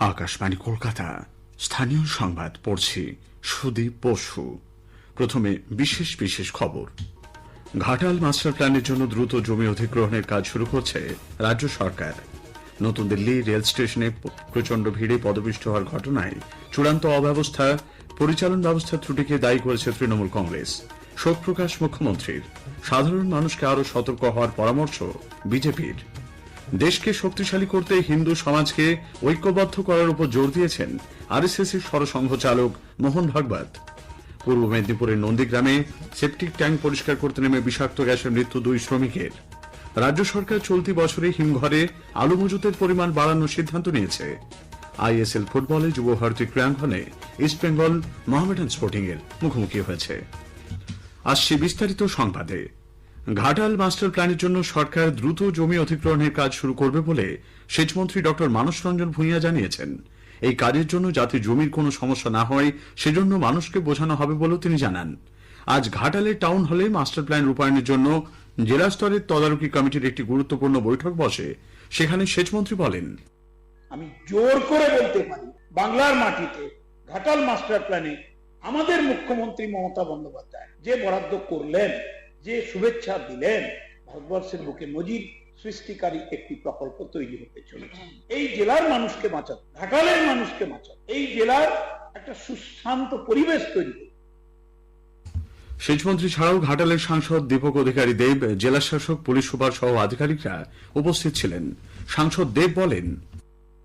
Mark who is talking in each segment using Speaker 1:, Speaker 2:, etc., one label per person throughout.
Speaker 1: আকাশবাণী কলকাতা। স্থানীয় সংবাদ পড়ছি সুদীপ বসু। প্রথমে বিশেষ বিশেষ খবর। ঘাটাল মাস্টার প্ল্যানের জন্য দ্রুত জমি অধিগ্রহণের কাজ শুরু করছে রাজ্য সরকার। নতুন দিল্লি রেল স্টেশনে প্রচণ্ড ভিড়ে পদপিষ্ট হওয়ার ঘটনায় চূড়ান্ত অব্যবস্থা, পরিচালন ব্যবস্থার ত্রুটিকে দায়ী করেছে তৃণমূল কংগ্রেস। শোক প্রকাশ মুখ্যমন্ত্রীর। সাধারণ মানুষকে আরও সতর্ক হওয়ার পরামর্শ বিজেপির। দেশকে শক্তিশালী করতে হিন্দু সমাজকে ঐক্যবদ্ধ করার উপর জোর দিয়েছেন আরএসএস এর সরসংঘ চালক মোহন ভাগবত। পূর্ব মেদিনীপুরের নন্দীগ্রামে সেপটিক ট্যাঙ্ক পরিষ্কার করতে নেমে বিষাক্ত গ্যাসের মৃত্যু দুই শ্রমিকের। রাজ্য সরকার চলতি বছরে হিমঘরে আলু মজুতের পরিমাণ বাড়ানোর সিদ্ধান্ত নিয়েছে। আইএসএল ফুটবলে যুব ভারতী ক্রীড়াঙ্গনে ইস্টবেঙ্গল মোহামেডান স্পোর্টিং এর মুখোমুখি হয়েছে। আসছে বিস্তারিত সংবাদে। ঘাটাল মাস্টার প্ল্যানের জন্য সরকার দ্রুত জমি অধিগ্রহণের কাজ শুরু করবে বলে সেচমন্ত্রী ডক্টর মানস রঞ্জন ভূঁইয়া জানিয়েছেন। এই কাজের জন্য যাতে জমির কোনো সমস্যা না হয়, সেজন্য মানুষকে বোঝানো হবে বলেও তিনি জানান। আজ ঘাটালের টাউন হলে মাস্টার প্ল্যান রূপায়ণের জন্য জেলা স্তরের তদারকি কমিটির একটি গুরুত্বপূর্ণ বৈঠক বসে। সেখানে সেচমন্ত্রী বলেন,
Speaker 2: আমি জোর করে বলতে পারি, বাংলার মাটিতে ঘাটাল মাস্টার প্ল্যানে আমাদের মুখ্যমন্ত্রী মমতা বন্দ্যোপাধ্যায় যে বরাদ্দ করলেন যে শুভেচ্ছা দিলেন, ভারতবর্ষের বুকে নজির সৃষ্টিকারী একটি প্রকল্প তৈরি হতে চলেছে। এই জেলার মানুষকে বাঁচাতে ঢাকালের মানুষকে বাঁচাতে এই জেলার একটা সুশান্ত পরিবেশ তৈরি
Speaker 1: সেচমন্ত্রী ছাড়াও ঘাটালের সাংসদ, দীপক অধিকারী দেব জেলা শাসক পুলিশ সুপার সহ আধিকারিকরা উপস্থিত ছিলেন। সাংসদ দেব বলেন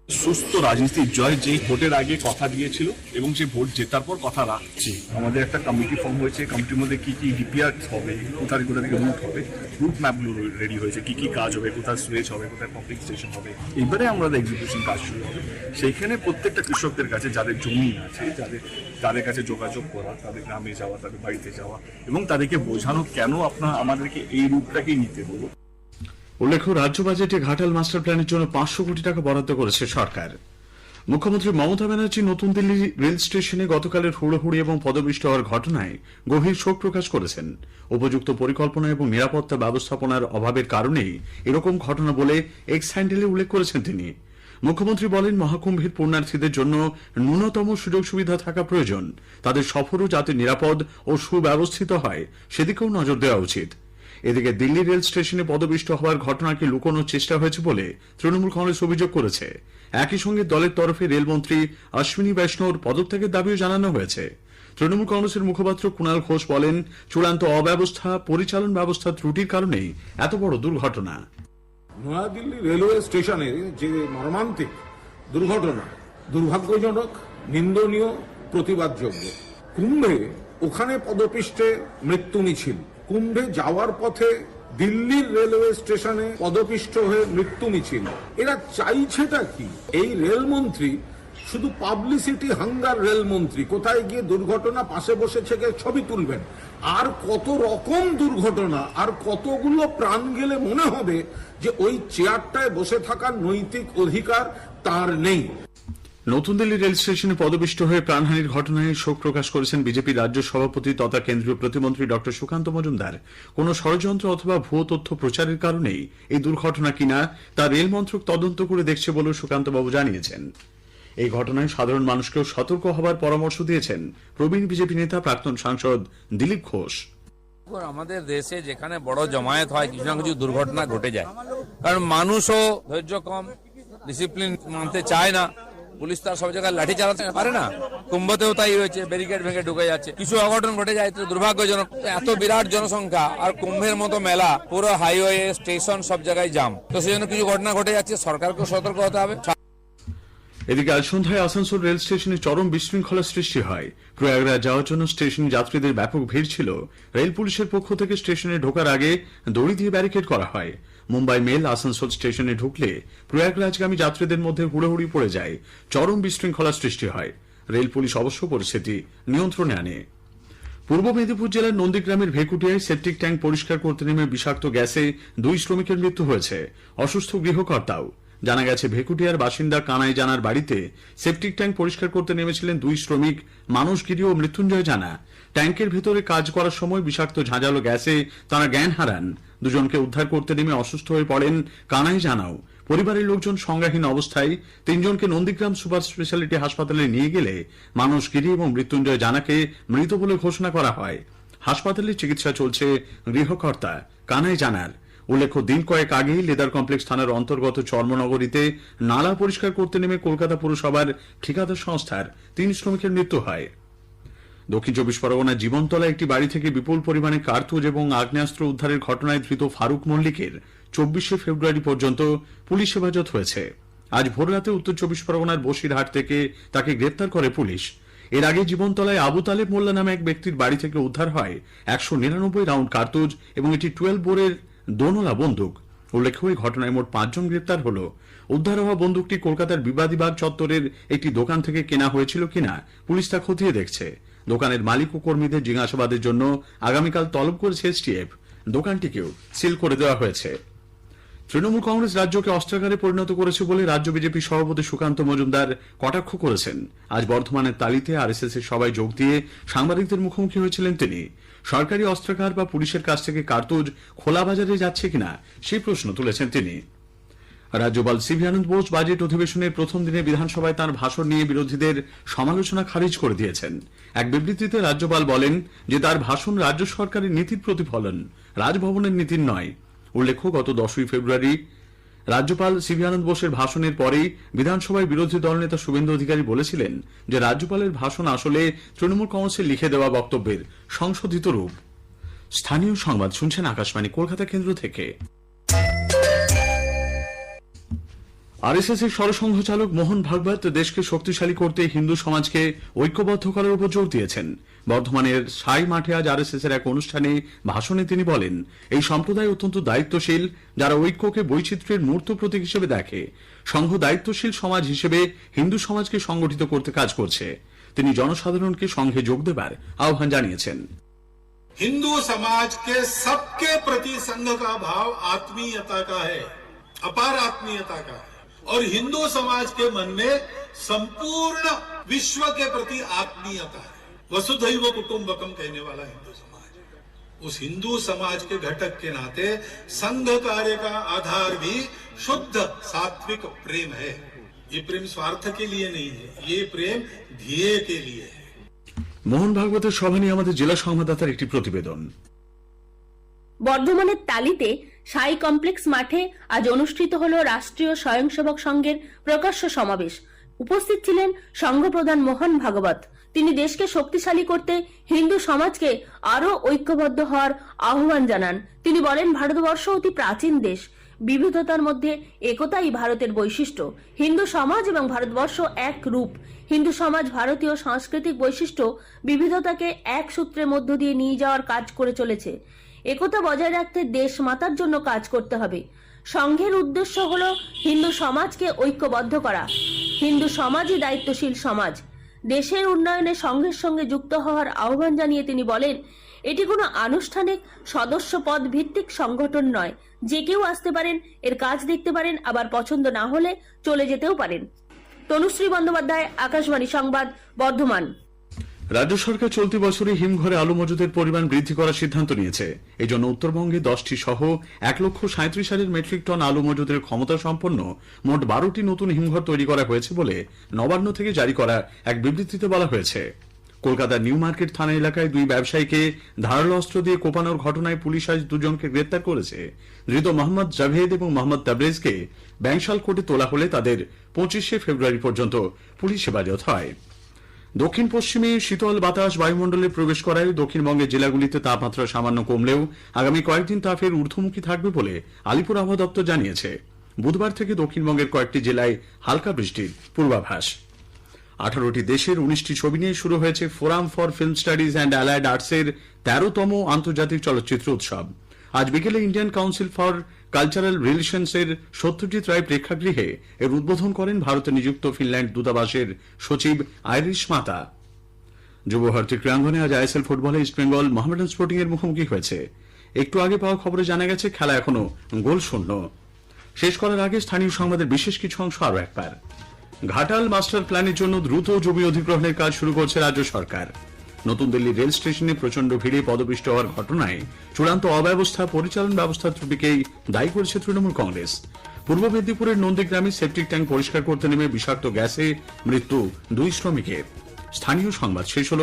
Speaker 3: সুস্থ রাজনীতির জয় যে ভোটের আগে কথা দিয়েছিল এবং যে ভোট জেতার পর কথা রাখছে। আমাদের একটা কমিটি ফর্ম হয়েছে কমিটির মধ্যে কি কি ডিপিআর হবে কোথা থেকে কোথা থেকে রুট হবে রুট ম্যাপগুলো রেডি হয়েছে, কি কি কাজ হবে, কোথায় সুয়েজ হবে, কোথায় পাম্পিং স্টেশন হবে, এবারে আমাদের এক্সিকিউশন কাজ শুরু হবে, সেইখানে প্রত্যেকটা কৃষকদের কাছে যাদের জমি আছে, যাদের তাদের কাছে যোগাযোগ করা, তাদের গ্রামে যাওয়া, তাদের বাড়িতে যাওয়া, এবং তাদেরকে বোঝানো কেন আপনার আমাদেরকে এই রুটটাকেই নিতে হলো
Speaker 1: উল্লেখ্য, রাজ্য বাজেটে ঘাটাল মাস্টার প্ল্যানের জন্য পাঁচশো কোটি টাকা বরাদ্দ করেছে সরকার। মুখ্যমন্ত্রী মমতা ব্যানার্জি নতুন দিল্লি রেল স্টেশনে গতকালের হুড়োহুড়ি এবং পদবৃষ্ট হওয়ার ঘটনায় গভীর শোক প্রকাশ করেছেন। উপযুক্ত পরিকল্পনা এবং নিরাপত্তা ব্যবস্থাপনার অভাবের কারণেই এরকম ঘটনা বলে এক্স হ্যান্ডেলে উল্লেখ করেছেন তিনি। মুখ্যমন্ত্রী বলেন, মহাকুম্ভের পুণ্যার্থীদের জন্য ন্যূনতম সুযোগ সুবিধা থাকা প্রয়োজন। তাদের সফরও যাতে নিরাপদ ও সুব্যবস্থিত হয়, সেদিকেও নজর দেওয়া উচিত। এদিকে দিল্লি রেল স্টেশনে পদপিষ্ট হওয়ার ঘটনাকে লুকোনোর চেষ্টা হয়েছে বলে তৃণমূল কংগ্রেস অভিযোগ করেছে। একই সঙ্গে দলের তরফে রেলমন্ত্রী অশ্বিনী বৈষ্ণব পদত্যাগের দাবিও জানানো হয়েছে। তৃণমূল কংগ্রেসের মুখপাত্র কুণাল ঘোষ বলেন, চূড়ান্ত অব্যবস্থা, পরিচালন ব্যবস্থা ত্রুটির কারণেই এত বড় দুর্ঘটনা।
Speaker 4: নয়াদিল্লি রেলওয়ে স্টেশনে যে মর্মান্তিক দুর্ঘটনা, দুর্ভাগ্যজনক, নিন্দনীয়, প্রতিবাদযোগ্য, কুম্ভে ওখানে পদপিষ্টে মৃত্যু মিছিল। কুম্ভে যাওয়ার পথে দিল্লির রেলওয়ে স্টেশনে পদপিষ্ট হয়ে মৃত্যু মিছিল। এরা চাইছেটা কি? এই রেলমন্ত্রী শুধু পাবলিসিটি হাঙ্গার রেলমন্ত্রী, কোথায় গিয়ে দুর্ঘটনা, পাশে বসে থেকে ছবি তুলবেন? আর কত রকম দুর্ঘটনা, আর কতগুলো প্রাণ গেলে মনে হবে যে ওই চেয়ারটায় বসে থাকার নৈতিক অধিকার তার নেই।
Speaker 1: নতুন দিল্লি রেল স্টেশনে পদপিষ্ট হয়ে প্রাণহানির ঘটনায় শোক প্রকাশ করেছেন বিজেপি রাজ্য সভাপতি তথা কেন্দ্রীয় প্রতিমন্ত্রী ডক্টর সুকান্ত মজুমদার। কোন ষড়যন্ত্র অথবা ভুয়ো তথ্য প্রচারের কারণেই এই দুর্ঘটনা কিনা, তা রেল মন্ত্রক তদন্ত করে দেখছে বলেও সুকান্তবাবু জানিয়েছেন। এই ঘটনায় সাধারণ মানুষকেও সতর্ক হবার পরামর্শ দিয়েছেন প্রবীণ বিজেপি নেতা প্রাক্তন সাংসদ দিলীপ ঘোষ।
Speaker 5: আমাদের দেশে যেখানে বড় জমায়েত হয়, কিছু না কিছু দুর্ঘটনা ঘটে যায়। কারণ মানুষও ধৈর্য কম ডিসিপ্লিন মানতে চায় না। পুলিশ তো আর সব জায়গায় লাঠি চালাতে পারে না। কুম্ভতেও তাই হয়েছে ব্যারিকেড ভেঙে ঢুকে যাচ্ছে। কিছু অঘটন ঘটে যায় দুর্ভাগ্যজনক, এত বিরাট জনসংখ্যা আর কুম্ভের মতো মেলা, পুরো হাইওয়ে স্টেশন সব জায়গায় জাম তো সেই জন্য কিছু ঘটনা ঘটে যাচ্ছে, সরকারকেও সতর্ক হতে হবে।
Speaker 1: এদিকে আজ সন্ধ্যায় আসানসোল রেল স্টেশনে চরম বিশৃঙ্খলার সৃষ্টি হয়। প্রয়াগরাজ যাওয়ার জন্য স্টেশন যাত্রীদের ব্যাপক ভিড় ছিল। রেল পুলিশের পক্ষ থেকে স্টেশনে ঢোকার আগে দড়ি দিয়ে ব্যারিকেড করা হয়। মুম্বাই মেল আসানসোল স্টেশনে ঢুকলে প্রয়াগরাজগামী যাত্রীদের মধ্যে হুড়োহুড়ি পড়ে যায়, চরম বিশৃঙ্খলার সৃষ্টি হয়। রেল পুলিশ অবশ্য পরিস্থিতি নিয়ন্ত্রণে আনে। পূর্ব মেদিনীপুর জেলার নন্দীগ্রামের ভেকুটিয়ায় সেপটিক ট্যাঙ্ক পরিষ্কার করতে নেমে বিষাক্ত গ্যাসে দুই শ্রমিকের মৃত্যু হয়েছে। অসুস্থ গৃহকর্তাও জানা গেছে, ভেকুটিয়ার বাসিন্দা কানাই জানার বাড়িতে সেপটিক ট্যাঙ্ক পরিষ্কার করতে নেমেছিলেন দুই শ্রমিক মানসগিরি ও মৃত্যুঞ্জয় জানা। ট্যাঙ্কের ভেতরে কাজ করার সময় বিষাক্ত ঝাঁঝালো গ্যাসে তারা জ্ঞান হারান। দুজনকে উদ্ধার করতে নেমে অসুস্থ হয়ে পড়েন কানাই জানাও পরিবারের লোকজন সংজ্ঞাহীন অবস্থায় তিনজনকে নন্দীগ্রাম সুপার স্পেশালিটি হাসপাতালে নিয়ে গেলে মানুষ গিরি এবং মৃত্যুঞ্জয় জানাকে মৃত বলে ঘোষণা করা হয়। হাসপাতালে চিকিৎসা চলছে গৃহকর্তা কানাই জানার উল্লেখ্য, দিন কয়েক আগেই লেদার কমপ্লেক্স থানার অন্তর্গত চর্মনগরীতে নালা পরিষ্কার করতে নেমে কলকাতা পুরসভার ঠিকাদার সংস্থার তিন শ্রমিকের মৃত্যু হয়। দক্ষিণ চব্বিশ পরগনার জীবনতলা একটি বাড়ি থেকে বিপুল পরিমাণে কার্তুজ এবং আগ্নেয়াস্ত্র উদ্ধারের ঘটনায় ধৃত ফারুক মল্লিকের চব্বিশে ফেব্রুয়ারি পর্যন্ত পুলিশ হেফাজত হয়েছে। আজ ভোররাতে উত্তর চব্বিশ পরগনার বসিরহাট থেকে তাকে গ্রেপ্তার করে পুলিশ। এর আগে জীবনতলায় আবু তালেব মোল্লা নামে এক ব্যক্তির বাড়ি থেকে উদ্ধার হয় একশো নিরানব্বই রাউন্ড কার্তুজ এবং এটি টুয়েলভ বোরের দোনলা বন্দুক। উল্লেখ্য, এই ঘটনায় মোট পাঁচজন গ্রেপ্তার হল। উদ্ধার হওয়া বন্দুকটি কলকাতার বিবাদীবাগ চত্বরের একটি দোকান থেকে কেনা হয়েছিল কিনা, পুলিশ তা খতিয়ে দেখছে। দোকানের মালিক ও কর্মীদের জিজ্ঞাসাবাদের জন্য আগামীকাল তলব করেছে এসটিএফ। দোকানটিকেও সিল করে দেওয়া হয়েছে। তৃণমূল কংগ্রেস রাজ্যকে অস্ত্রাগারে পরিণত করেছে বলে রাজ্য বিজেপি সভাপতি সুকান্ত মজুমদার কটাক্ষ করেছেন। আজ বর্ধমানের তালিতে আরএসএস এর সবাই যোগ দিয়ে সাংবাদিকদের মুখোমুখি হয়েছিলেন তিনি। সরকারি অস্ত্রাগার বা পুলিশের কাছ থেকে কার্তুজ খোলা বাজারে যাচ্ছে কিনা, সেই প্রশ্ন তুলেছেন তিনি। রাজ্যপাল সিভি আনন্দ বোস বাজেট অধিবেশনের প্রথম দিনে বিধানসভায় তার ভাষণ নিয়ে বিরোধীদের সমালোচনা খারিজ করে দিয়েছেন। এক বিবৃতিতে রাজ্যপাল বলেন যে তার ভাষণ রাজ্য সরকারের নীতির প্রতিফলন, রাজভবনের নীতির নয়। উল্লেখ্য, গত দশই ফেব্রুয়ারি রাজ্যপাল সিভি আনন্দ বোসের ভাষণের পরেই বিধানসভায় বিরোধী দলনেতা শুভেন্দু অধিকারী বলেছিলেন যে রাজ্যপালের ভাষণ আসলে তৃণমূল কংগ্রেসের লিখে দেওয়া বক্তব্যের সংশোধিত রূপ। স্থানীয় সংবাদ শুনছেন আকাশবাণী, কলকাতা কেন্দ্র থেকে। আরএসএস এর সরসংঘ চালক মোহন ভাগবত দেশকে শক্তিশালী করতে হিন্দু সমাজকে ঐক্যবদ্ধ করার উপর জোর দিয়েছেন বর্ধমানের সাই মাঠে আজ আরএসএস এর এক অনুষ্ঠানে ভাষণে তিনি বলেন এই সম্প্রদায় অত্যন্ত দায়িত্বশীল যারা ঐক্যকে বৈচিত্র্যের মূর্ত প্রতীক হিসেবে দেখে সংঘ দায়িত্বশীল সমাজ হিসেবে হিন্দু সমাজকে সংগঠিত করতে কাজ করছে তিনি জনসাধারণকে সংঘে যোগ দেবার আহ্বান জানিয়েছেন
Speaker 6: हिंदू समाज के सबके प्रति संघ का भाव आत्मीयता का है अपार आत्मीयता का है और हिंदू समाज के मन में संपूर्ण विश्व के प्रति आत्मीयता है वसुधैव कुटुंबकम कहने वाला हिंदू समाज है उस हिंदू समाज के घटक के नाते संघ कार्य का आधार भी शुद्ध सात्विक प्रेम है ये प्रेम स्वार्थ के लिए नहीं है ये प्रेम ध्येय के लिए है
Speaker 1: মোহন ভাগবতের সভা নিয়ে আমাদের জেলা সংবাদদাতার একটি প্রতিবেদন
Speaker 7: বর্ধমানের তালিতে সাই কমপ্লেক্স মাঠে আজ অনুষ্ঠিত হল রাষ্ট্রীয় স্বয়ংসেবক সংঘের প্রকাশ্য সমাবেশ। উপস্থিত ছিলেন সংঘপ্রধান মোহন ভাগবত। তিনি দেশকে শক্তিশালী করতে হিন্দু সমাজকে আরও ঐক্যবদ্ধ হওয়ার আহ্বান জানান। তিনি বলেন, ভারতবর্ষ অতি প্রাচীন দেশ। বিবিধতার মধ্যে একতাই ভারতের বৈশিষ্ট্য। হিন্দু সমাজ এবং ভারতবর্ষ এক রূপ। হিন্দু সমাজ ভারতীয় সাংস্কৃতিক বৈশিষ্ট্য বিবিধতাকে এক সূত্রের মধ্য দিয়ে নিয়ে যাওয়ার কাজ করে চলেছে। একতা বজায় রাখতে দেশ মাতার জন্য কাজ করতে হবে। সংঘের উদ্দেশ্য হল হিন্দু সমাজকে ঐক্যবদ্ধ করা। হিন্দু সমাজই দায়িত্বশীল সমাজ। দেশের উন্নয়নে সংঘের সঙ্গে যুক্ত হওয়ার আহ্বান জানিয়ে তিনি বলেন, এটি কোনো আনুষ্ঠানিক সদস্য পদ ভিত্তিক সংগঠন নয়। যে কেউ আসতে পারেন, এর কাজ দেখতে পারেন, আবার পছন্দ না হলে চলে যেতেও পারেন। তনুশ্রী বন্দ্যোপাধ্যায়, আকাশবাণী সংবাদ, বর্ধমান।
Speaker 1: রাজ্য সরকার চলতি বছরে হিমঘরে আলু মজুদের পরিমাণ বৃদ্ধি করার সিদ্ধান্ত নিয়েছে। এই জন্য উত্তরবঙ্গে দশটি সহ এক লক্ষ সাঁত্রিশ হাজার মেট্রিক টন আলু মজুদের ক্ষমতা সম্পন্ন মোট বারোটি নতুন হিমঘর তৈরি করা হয়েছে বলে নবান্ন থেকে জারি করা এক বিবৃতিতে বলা হয়েছে। কলকাতার নিউ মার্কেট থানা এলাকায় দুই ব্যবসায়ীকে ধারালো অস্ত্র দিয়ে কোপানোর ঘটনায় পুলিশ আজ দুজনকে গ্রেপ্তার করেছে। ধৃত মোহাম্মদ জাভেদ এবং মোহাম্মদ তাবরেজকে ব্যাংশাল কোর্টে তোলা হলে তাদের পঁচিশে ফেব্রুয়ারি পর্যন্ত পুলিশ হেফাজত হয়। দক্ষিণ পশ্চিমে শীতল বাতাস বায়ুমণ্ডলে প্রবেশ করায় দক্ষিণবঙ্গের জেলাগুলিতে তাপমাত্রা সামান্য কমলেও আগামী কয়েকদিন তা ফের ঊর্ধ্বমুখী থাকবে বলে আলিপুর আবহাওয়া দপ্তর জানিয়েছে। বুধবার থেকে দক্ষিণবঙ্গের কয়েকটি জেলায় হালকা বৃষ্টির পূর্বাভাস। আঠারোটি দেশের উনিশটি ছবি নিয়ে শুরু হয়েছে forum for film studies and allied আর্টসের তেরোতম আন্তর্জাতিক চলচ্চিত্র উৎসব। আজ বিকেলে Indian council for cultural relations এর সত্যজিৎ রায় প্রেক্ষাগৃহে এর উদ্বোধন করেন ভারতে নিযুক্ত ফিনল্যান্ড দূতাবাসের সচিব আইরিশ মাতা। যুব ভারতী ক্রীড়াঙ্গনে আজ আইএসএল ফুটবলে ইস্টবেঙ্গল মোহামেডান স্পোর্টিং এর মুখোমুখি হয়েছে। একটু আগে পাওয়া খবরে জানা গেছে খেলা এখনও গোল শূন্য। শেষ করার আগে স্থানীয় সংবাদের বিশেষ কিছু অংশ আরও একবার। ঘাটাল মাস্টার প্ল্যানের জন্য দ্রুত জমি অধিগ্রহণের কাজ শুরু করছে রাজ্য সরকার। নতুন দিল্লি রেল স্টেশনে প্রচণ্ড ভিড়ে পদপিষ্ট হওয়ার ঘটনায় চূড়ান্ত অব্যবস্থা, পরিচালন ব্যবস্থার ত্রুটিকেই দায়ী করেছে তৃণমূল কংগ্রেস। পূর্ব মেদিনীপুরের নন্দীগ্রামে সেপটিক ট্যাঙ্ক পরিষ্কার করতে নেমে বিষাক্ত গ্যাসে মৃত্যু দুই শ্রমিকের। স্থানীয় সংবাদ শেষ হল।